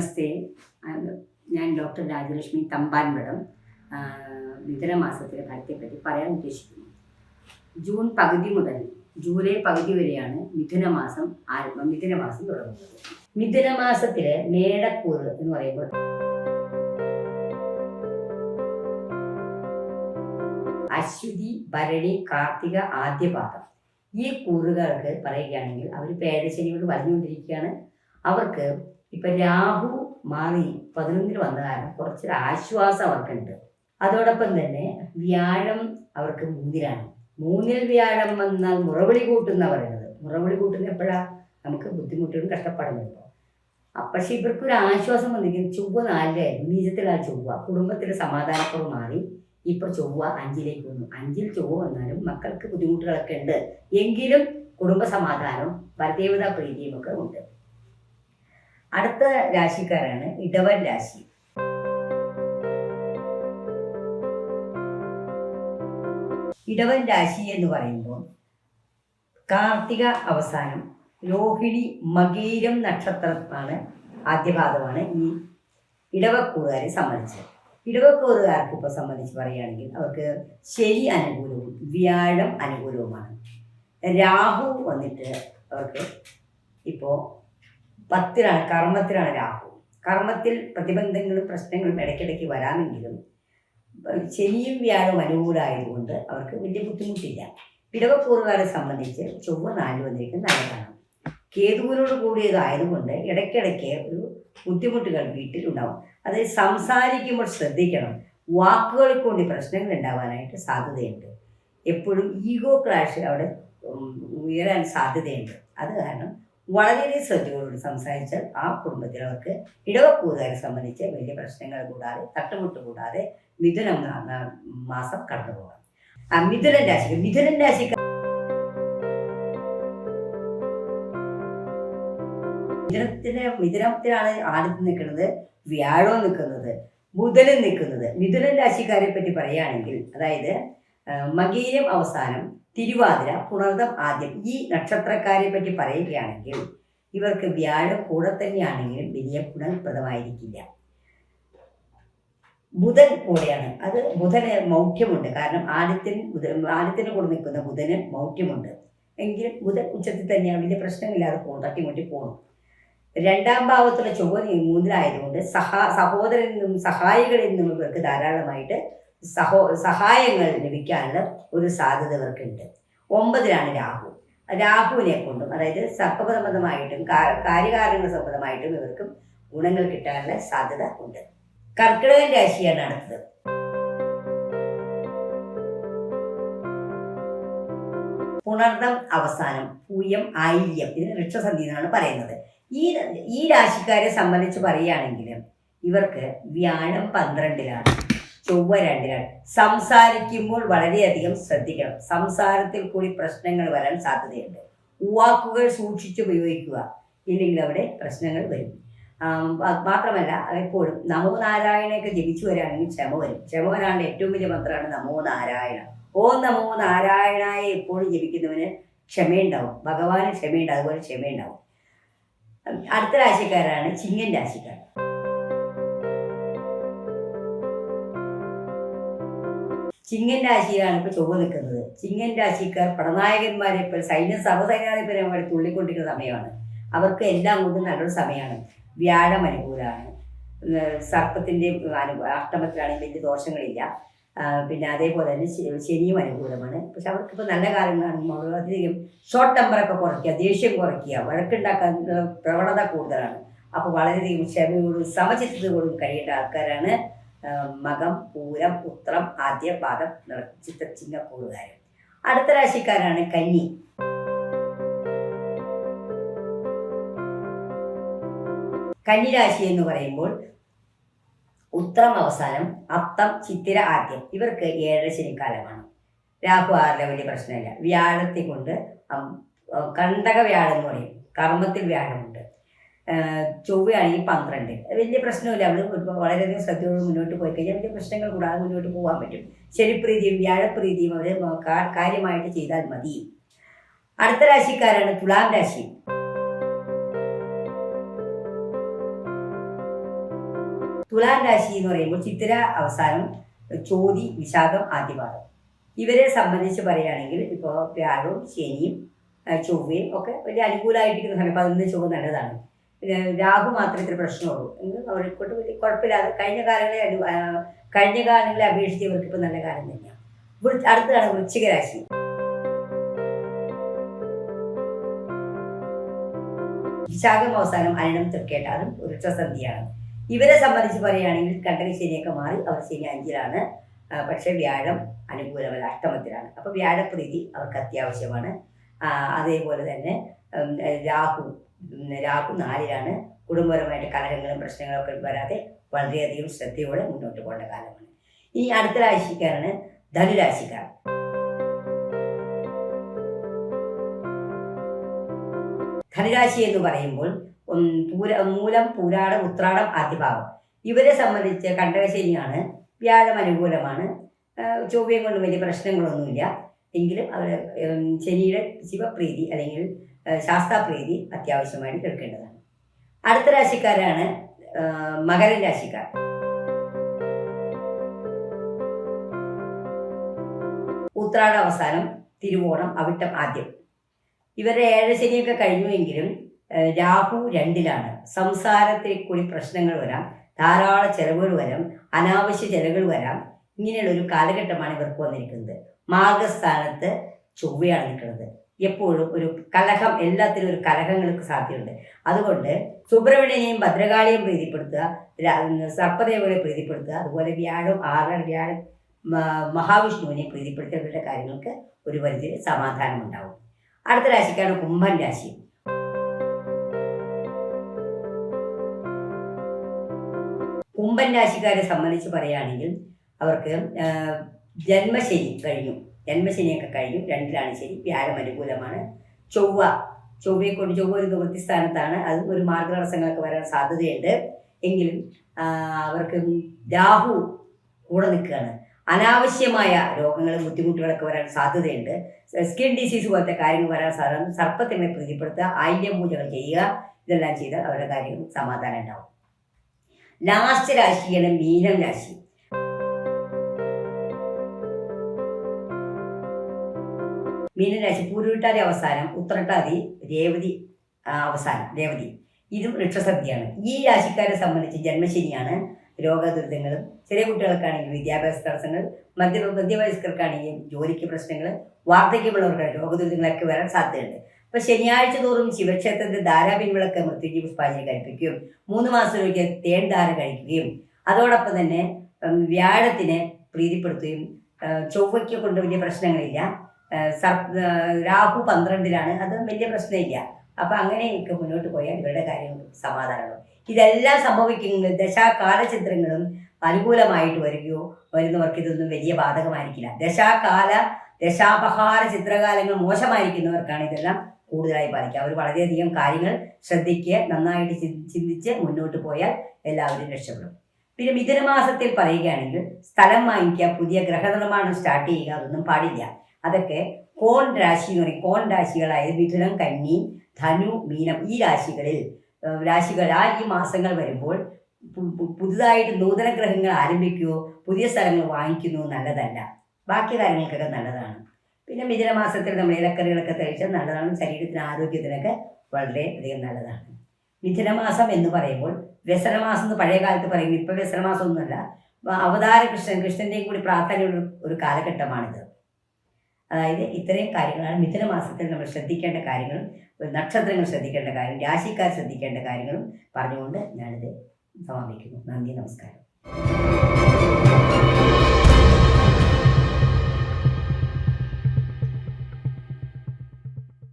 നമസ്തേ. ഞാൻ ഡോക്ടർ രാജലക്ഷ്മി തമ്പാൻപടം ആ, മിഥുനമാസത്തിലെ ഫലത്തെപ്പറ്റി പറയാൻ ഉദ്ദേശിക്കുന്നു. ജൂൺ പകുതി മുതൽ ജൂലൈ പകുതി വരെയാണ് മിഥുനമാസം ആരംഭം മിഥുനമാസം തുടങ്ങുന്നത്. മിഥുനമാസത്തിലെ മേടക്കൂറ് എന്ന് പറയുമ്പോൾ അശ്വതി ഭരണി കാർത്തിക ആദ്യപാദം. ഈ കൂറുകാർക്ക് പറയുകയാണെങ്കിൽ അവർ പേരശനിയോട് പറഞ്ഞുകൊണ്ടിരിക്കുകയാണ്. അവർക്ക് ഇപ്പൊ രാഹു മാറി പതിനൊന്നിൽ വന്ന കാരണം കുറച്ചൊരു ആശ്വാസം അവർക്കുണ്ട്. അതോടൊപ്പം തന്നെ വ്യാഴം അവർക്ക് മൂന്നിലാണ്. മൂന്നിൽ വ്യാഴം വന്നാൽ മുറവിളി കൂട്ടുന്ന പറയുന്നത്. മുറവിളി കൂട്ടുന്ന എപ്പോഴാ? നമുക്ക് ബുദ്ധിമുട്ടുകൾ കഷ്ടപ്പാടും പക്ഷെ ഇവർക്ക് ഒരു ആശ്വാസം വന്നിരിക്കുന്നു. ചൊവ്വ നാലിലായിരുന്നു നീചത്തിലാണ് ചൊവ്വ കുടുംബത്തിലെ സമാധാനക്കുറവ് മാറി. ഇപ്പൊ ചൊവ്വ അഞ്ചിലേക്ക് വന്നു. അഞ്ചിൽ ചൊവ്വ വന്നാലും മക്കൾക്ക് ബുദ്ധിമുട്ടുകളൊക്കെ ഉണ്ട്. എങ്കിലും കുടുംബ സമാധാനവും പരദേവതാ പ്രീതിയും ഒക്കെ ഉണ്ട്. അടുത്ത രാശിക്കാരാണ് ഇടവൻ രാശി. ഇടവൻ രാശി എന്ന് പറയുമ്പോൾ കാർത്തിക അവസാനം രോഹിണി മകീരം നക്ഷത്രമാണ് ആദ്യപാദമാണ് ഈ ഇടവക്കൂറുകാരെ സംബന്ധിച്ച് ഇടവക്കൂറുകാർക്ക് ഇപ്പോൾ സംബന്ധിച്ച് പറയുകയാണെങ്കിൽ അവർക്ക് ശരി അനുകൂലവും വ്യാഴം അനുകൂലവുമാണ്. രാഹു വന്നിട്ട് അവർക്ക് ഇപ്പോൾ പത്തിലാണ് കർമ്മത്തിലാണ് രാഹു. കർമ്മത്തിൽ പ്രതിബന്ധങ്ങളും പ്രശ്നങ്ങളും ഇടയ്ക്കിടയ്ക്ക് വരാമെങ്കിലും ശനിയും വ്യാഴവും അനുകൂലമായതുകൊണ്ട് അവർക്ക് വലിയ ബുദ്ധിമുട്ടില്ല. ഇടവക്കൂറുകാരെ സംബന്ധിച്ച് ചൊവ്വ നാല് വന്നിരിക്കുന്നത് നല്ലതാണ് കേതുവിനോട് കൂടിയതായതുകൊണ്ട് ഇടയ്ക്കിടയ്ക്ക് ഒരു ബുദ്ധിമുട്ടുകൾ വീട്ടിലുണ്ടാവും അത് സംസാരിക്കുമ്പോൾ ശ്രദ്ധിക്കണം. വാക്കുകളിൽ കൊണ്ട് പ്രശ്നങ്ങൾ ഉണ്ടാവാനായിട്ട് സാധ്യതയുണ്ട്. എപ്പോഴും ഈഗോ ക്ലാഷ് അവിടെ ഉയരാൻ സാധ്യതയുണ്ട്. അത് കാരണം വളരെയധികം ശ്രദ്ധയോട് സംസാരിച്ചാൽ ആ കുടുംബത്തിൽ അവർക്ക് ഇടവക്കൂറുകാരെ സംബന്ധിച്ച് വലിയ പ്രശ്നങ്ങൾ കൂടാതെ തട്ടുമുട്ട് കൂടാതെ മിഥുനം മാസം കടന്നു പോകാം. ആ മിഥുനൻ രാശിക്ക് മിഥുനൻ രാശിക്ക് മിഥുനത്തിന് മിഥുനത്തിലാണ് ആദ്യത്തിൽ നിൽക്കുന്നത് വ്യാഴവും നിൽക്കുന്നത് ബുധനും നിൽക്കുന്നത്. മിഥുനൻ രാശിക്കാരെ പറ്റി പറയുകയാണെങ്കിൽ അതായത് മകീരം അവസാനം തിരുവാതിര പുണർദം ആദ്യം. ഈ നക്ഷത്രക്കാരെ പറ്റി പറയുകയാണെങ്കിൽ ഇവർക്ക് വ്യാഴം കൂടെ തന്നെയാണെങ്കിലും വലിയ ഗുണപ്രദമായിരിക്കില്ല. ബുധൻ കൂടെയാണ്. അത് ബുധന് മൗഢ്യമുണ്ട്. കാരണം ആദ്യത്തിന് ബുധൻ ആദ്യത്തിന് കൂടെ നിൽക്കുന്ന ബുധന് മൗഢ്യമുണ്ട്. എങ്കിലും ബുധൻ ഉച്ചത്തിൽ തന്നെയാണ്. വലിയ പ്രശ്നമില്ലാതെ പോകും തട്ടിമുട്ടി പോകണം രണ്ടാം ഭാവത്തുള്ള ചൊവ്വ മൂന്നിലായതുകൊണ്ട് സഹാ സഹോദരനിൽ നിന്നും സഹായികളിൽ നിന്നും ഇവർക്ക് ധാരാളമായിട്ട് സഹോ സഹായങ്ങൾ ലഭിക്കാനുള്ള ഒരു സാധ്യത ഇവർക്കുണ്ട് ഒമ്പതിലാണ് രാഹു. രാഹുവിനെ കൊണ്ടും അതായത് സർപ്പസംബന്ധമായിട്ടും കാര്യകാരണ കാര്യകാരണങ്ങൾ സംബന്ധമായിട്ടും ഇവർക്കും ഗുണങ്ങൾ കിട്ടാനുള്ള സാധ്യത ഉണ്ട്. കർക്കിടകൻ രാശിയാണ് അടുത്തത്. പുണർദം അവസാനം പൂയം ആയില്യം ഇതിന് വൃക്ഷസന്ധി എന്നാണ് പറയുന്നത്. ഈ ഈ രാശിക്കാരെ സംബന്ധിച്ച് പറയുകയാണെങ്കിൽ ഇവർക്ക് വ്യാഴം പന്ത്രണ്ടിലാണ്. ചൊവ്വ രണ്ടിനാണ് സംസാരിക്കുമ്പോൾ വളരെയധികം ശ്രദ്ധിക്കണം. സംസാരത്തിൽ കൂടി പ്രശ്നങ്ങൾ വരാൻ സാധ്യതയുണ്ട്. വാക്കുകൾ സൂക്ഷിച്ച് ഉപയോഗിക്കുക. ഇല്ലെങ്കിൽ അവിടെ പ്രശ്നങ്ങൾ വരും. മാത്രമല്ല എപ്പോഴും നമോ നാരായണയൊക്കെ ജപിച്ചു വരാണെങ്കിൽ ക്ഷമ വരും. ക്ഷമ വരാണ്ട് ഏറ്റവും വലിയ മന്ത്രമാണ് നമോ നാരായണ. ഓം നമോ നാരായണായ എപ്പോഴും ജപിക്കുന്നവന് ക്ഷമയുണ്ടാവും. ഭഗവാന് ക്ഷമയുണ്ട് അതുപോലെ ക്ഷമയുണ്ടാവും. അടുത്ത രാശിക്കാരാണ് ചിങ്ങൻ രാശിക്കാർ. ചിങ്ങൻ രാശിയിലാണ് ഇപ്പൊ ചൊവ്വ നിൽക്കുന്നത്. ചിങ്ങൻ രാശിക്കാർ പടനായകന്മാരെ ഇപ്പോൾ സൈന്യ സർവസൈന്യാധിപരമായി തുള്ളിക്കൊണ്ടിരിക്കുന്ന സമയമാണ്. അവർക്ക് എല്ലാം കൊണ്ടും നല്ലൊരു സമയമാണ്. വ്യാഴം അനുകൂലമാണ് അനു അഷ്ടമത്തിലാണെങ്കിൽ വലിയ ദോഷങ്ങളില്ല. പിന്നെ അതേപോലെ തന്നെ ശനിയും അനുകൂലമാണ്. പക്ഷെ അവർക്കിപ്പോൾ നല്ല കാലങ്ങളാണ് അധികം ഷോർട്ട് ടെമ്പറൊക്കെ കുറയ്ക്കുക ദേഷ്യം കുറയ്ക്കുക വഴക്കുണ്ടാക്കാൻ പ്രവണത കൂടുതലാണ്. അപ്പോൾ വളരെയധികം ക്ഷമയോടും സമചിത്തതയോടും കഴിയേണ്ട ആൾക്കാരാണ് മകം പൂരം ഉത്രം ആദ്യ പാദം ചിത്ത ചിങ്ങക്കൂറുകാർ അടുത്ത രാശിക്കാരാണ് കന്നി. കന്നിരാശി എന്ന് പറയുമ്പോൾ ഉത്രം അവസാനം അത്തം ചിത്തിര ആദ്യം. ഇവർക്ക് ഏഴര ശനിക്കാലമാണ്. രാഹു ആറിലെ വലിയ പ്രശ്നമില്ല. വ്യാഴത്തെ കൊണ്ട് കണ്ടക വ്യാഴം എന്ന് പറയും. കർമ്മത്തിൽ വ്യാഴമുണ്ട്. ആഹ് ചൊവ്വയാണെങ്കിൽ പന്ത്രണ്ട്. വലിയ പ്രശ്നമില്ല. അവർ വളരെയധികം ശ്രദ്ധയോട് മുന്നോട്ട് പോയി കഴിഞ്ഞാൽ വലിയ പ്രശ്നങ്ങൾ കൂടാതെ മുന്നോട്ട് പോകാൻ പറ്റും. ശനിപ്രീതിയും വ്യാഴപ്രീതിയും അവർ കാര്യമായിട്ട് ചെയ്താൽ മതി. അടുത്ത രാശിക്കാരാണ് തുലാം രാശി. തുലാം രാശി എന്ന് പറയുമ്പോൾ ചിത്തിര അവസാനം ചോതി വിശാഖം ആദ്യപാദം ഇവരെ സംബന്ധിച്ച് പറയുകയാണെങ്കിൽ ഇപ്പോൾ വ്യാഴവും ശനിയും ചൊവ്വയും ഒക്കെ വലിയ അനുകൂലമായിട്ടിരിക്കുന്ന സമയം. പതിനൊന്ന് ചൊവ്വ നല്ലതാണ്. രാഹു മാത്രമേ ഇത്ര പ്രശ്നമുള്ളൂ. കൊണ്ട് വലിയ കുഴപ്പമില്ലാതെ കഴിഞ്ഞ കാലങ്ങളെ കഴിഞ്ഞ കാലങ്ങളെ അപേക്ഷിച്ച് ഇവർക്ക് ഇപ്പം നല്ല കാലം തന്നെയാണ്. അടുത്തതാണ് വൃശ്ചിക രാശി. വിശാഖം അവസാനം അരണം തൃക്കേട്ട അതും വൃക്ഷസന്ധിയാണ് ഇവരെ സംബന്ധിച്ച് പറയുകയാണെങ്കിൽ കണ്ടന ശനിയൊക്കെ മാറി അവർ ശനി അഞ്ചിലാണ്. പക്ഷേ വ്യാഴം അനുകൂലമല്ല അഷ്ടമത്തിലാണ്. അപ്പോൾ വ്യാഴപ്രീതി അവർക്ക് അത്യാവശ്യമാണ്. അതേപോലെ തന്നെ രാഹു രാഹു നാലിലാണ് കുടുംബപരമായിട്ട് കലഹങ്ങളും പ്രശ്നങ്ങളൊക്കെ വരാതെ വളരെയധികം ശ്രദ്ധയോടെ മുന്നോട്ട് പോകേണ്ട കാലമാണ്. ഇനി അടുത്ത രാശിക്കാരാണ് ധനുരാശിക്കാർ ധനുരാശി എന്ന് പറയുമ്പോൾ പൂര മൂലം പൂരാടം ഉത്രാടം ആദ്യഭാവം. ഇവരെ സംബന്ധിച്ച് കണ്ടകശനിയാണ് വ്യാഴം അനുകൂലമാണ്. ചൊവ്വയും കൊണ്ട് വലിയ പ്രശ്നങ്ങളൊന്നുമില്ല. എങ്കിലും അവർ ശനിയുടെ ശിവപ്രീതി അല്ലെങ്കിൽ ശാസ്താപ്രീതി അത്യാവശ്യമായിട്ട് കേൾക്കേണ്ടതാണ്. അടുത്ത രാശിക്കാരാണ് മകര രാശിക്കാർ. ഉത്രാട അവസാനം തിരുവോണം അവിട്ടം ആദ്യം. ഇവരുടെ ഏഴ് ശനിയൊക്കെ കഴിഞ്ഞുവെങ്കിലും രാഹു രണ്ടിലാണ്. സംസാരത്തിൽ കൂടി പ്രശ്നങ്ങൾ വരാം. ധാരാളം ചെലവുകൾ വരാം. അനാവശ്യ ചെലവുകൾ വരാം. ഇങ്ങനെയുള്ള ഒരു കാലഘട്ടമാണ് ഇവർക്ക് വന്നിരിക്കുന്നത്. മാർഗസ്ഥാനത്ത് ചൊവ്വയാണ് നിൽക്കുന്നത്. എപ്പോഴും ഒരു കലഹം എല്ലാത്തിലും ഒരു കലഹങ്ങൾക്ക് സാധ്യതയുണ്ട്. അതുകൊണ്ട് സുബ്രഹ്മണ്യനെയും ഭദ്രകാളിയെയും പ്രീതിപ്പെടുത്തുക സർപ്പദേവനെ പ്രീതിപ്പെടുത്തുക അതുപോലെ വ്യാഴം ആറ് വ്യാഴം മഹാവിഷ്ണുവിനെ പ്രീതിപ്പെടുത്തേണ്ട കാര്യങ്ങൾക്ക് ഒരു പരിധി സമാധാനം ഉണ്ടാവും അടുത്ത രാശിക്കാണ് കുംഭൻ രാശി. കുംഭൻ രാശിക്കാരെ സംബന്ധിച്ച് പറയുകയാണെങ്കിൽ അവർക്ക് ജന്മശനി കഴിഞ്ഞു. ജന്മശനിയൊക്കെ കഴിഞ്ഞു. രണ്ടിലാണ് ശരി വ്യാഴം അനുകൂലമാണ്. ചൊവ്വ. ചൊവ്വയെ കൊണ്ട് ചൊവ്വ ഒരു നിവൃത്തി സ്ഥാനത്താണ് അത് ഒരു മാർഗതടസ്സങ്ങളൊക്കെ വരാൻ സാധ്യതയുണ്ട്. എങ്കിലും അവർക്ക് രാഹു കൂടെ നിൽക്കുകയാണ്. അനാവശ്യമായ രോഗങ്ങളും ബുദ്ധിമുട്ടുകളൊക്കെ വരാൻ സാധ്യതയുണ്ട്. സ്കിൻ ഡിസീസ് പോലത്തെ കാര്യങ്ങൾ വരാൻ സാധ്യത സർപ്പത്തിനെ പ്രീതിപ്പെടുത്തുക പൂജകൾ ചെയ്യുക ഇതെല്ലാം ചെയ്താൽ അവരുടെ കാര്യങ്ങൾ സമാധാനം ഉണ്ടാവും. ലാസ്റ്റ് രാശിയാണ് മീനം രാശി. മീനരാശി പൂരൂട്ടാരി അവസാനം ഉത്രട്ടാതി രേവതി അവസാനം രേവതി. ഇതും വൃക്ഷസദ്യയാണ്. ഈ രാശിക്കാരെ സംബന്ധിച്ച് ജന്മശനിയാണ് രോഗദുരിതങ്ങളും. ചെറിയ കുട്ടികൾക്കാണെങ്കിൽ വിദ്യാഭ്യാസ തടസ്സങ്ങൾ മധ്യ മധ്യവയസ്കർക്കാണെങ്കിൽ ജോലിക്ക് പ്രശ്നങ്ങൾ വാർദ്ധക്യമുള്ളവർക്ക് രോഗദുരിതങ്ങളൊക്കെ വരാൻ സാധ്യതയുണ്ട്. അപ്പൊ ശനിയാഴ്ച തോറും ശിവക്ഷേത്രത്തിൽ ധാരാപിൻവിളക്ക് വിളക്ക് മൃത്യുജീവ പുഷ്പാഞ്ജലി കഴിപ്പിക്കുകയും മൂന്ന് മാസത്തിലേക്ക് തേൻ ധാര കഴിക്കുകയും അതോടൊപ്പം തന്നെ വ്യാഴത്തിനെ പ്രീതിപ്പെടുത്തുകയും ചൊവ്വയ്ക്ക് കൊണ്ട് വലിയ പ്രശ്നങ്ങളില്ല. രാഹു പന്ത്രണ്ടിലാണ്. അത് വലിയ പ്രശ്നമില്ല. അപ്പൊ അങ്ങനെയൊക്കെ മുന്നോട്ട് പോയാൽ ഇവരുടെ കാര്യം സമാധാനമാണ്. ഇതെല്ലാം സംഭവിക്കുന്നത് ദശാകാലചിത്രങ്ങളും അനുകൂലമായിട്ട് വരികയോ വരുന്നവർക്ക് ഇതൊന്നും വലിയ ബാധകമായിരിക്കില്ല. ദശാകാല ദശാപഹാര ചിത്രകാലങ്ങൾ മോശമായിരിക്കുന്നവർക്കാണ് ഇതെല്ലാം കൂടുതലായി ബാധിക്കുക. അവർ വളരെയധികം കാര്യങ്ങൾ ശ്രദ്ധിക്കുക നന്നായിട്ട് ചിന്തിച്ച് മുന്നോട്ട് പോയാൽ എല്ലാവരും രക്ഷപ്പെടും. പിന്നെ മിഥുനമാസത്തിൽ പറയുകയാണെങ്കിൽ സ്ഥലം വാങ്ങിക്കുക പുതിയ ഗ്രഹനിർമ്മാണം സ്റ്റാർട്ട് ചെയ്യുക അതൊന്നും പാടില്ല. അതൊക്കെ കോൺ രാശി എന്ന് പറയും. കോൺ രാശികളായ മിഥുനം കന്നി ധനു മീനം ഈ രാശികളിൽ രാശികൾ ആ ഈ മാസങ്ങൾ വരുമ്പോൾ പുതുതായിട്ട് നൂതന ഗ്രഹങ്ങൾ ആരംഭിക്കുകയോ പുതിയ സ്ഥലങ്ങൾ വാങ്ങിക്കുന്നു നല്ലതല്ല. ബാക്കി കാര്യങ്ങൾക്കൊക്കെ നല്ലതാണ്. പിന്നെ മിഥുന മാസത്തിൽ നമ്മൾ ഇലക്കറികളൊക്കെ കഴിച്ചാൽ നല്ലതാണ്. ശരീരത്തിന് ആരോഗ്യത്തിനൊക്കെ വളരെ അധികം നല്ലതാണ്. മിഥുനമാസം എന്ന് പറയുമ്പോൾ വ്യസനമാസം എന്ന് പഴയ കാലത്ത് പറയുന്നു ഇപ്പം വ്യസനമാസം ഒന്നുമല്ല അവതാര കൃഷ്ണൻ കൃഷ്ണന്റെയും കൂടി പ്രാർത്ഥനയുള്ള ഒരു കാലഘട്ടമാണിത്. അതായത് ഇത്രയും കാര്യങ്ങളാണ് മിഥുനമാസത്തിൽ നമ്മൾ ശ്രദ്ധിക്കേണ്ട കാര്യങ്ങളും നക്ഷത്രങ്ങൾ ശ്രദ്ധിക്കേണ്ട കാര്യം രാശിക്കാർ ശ്രദ്ധിക്കേണ്ട കാര്യങ്ങളും പറഞ്ഞുകൊണ്ട് ഞാനിത് സമാപിക്കുന്നു. നന്ദി നമസ്കാരം.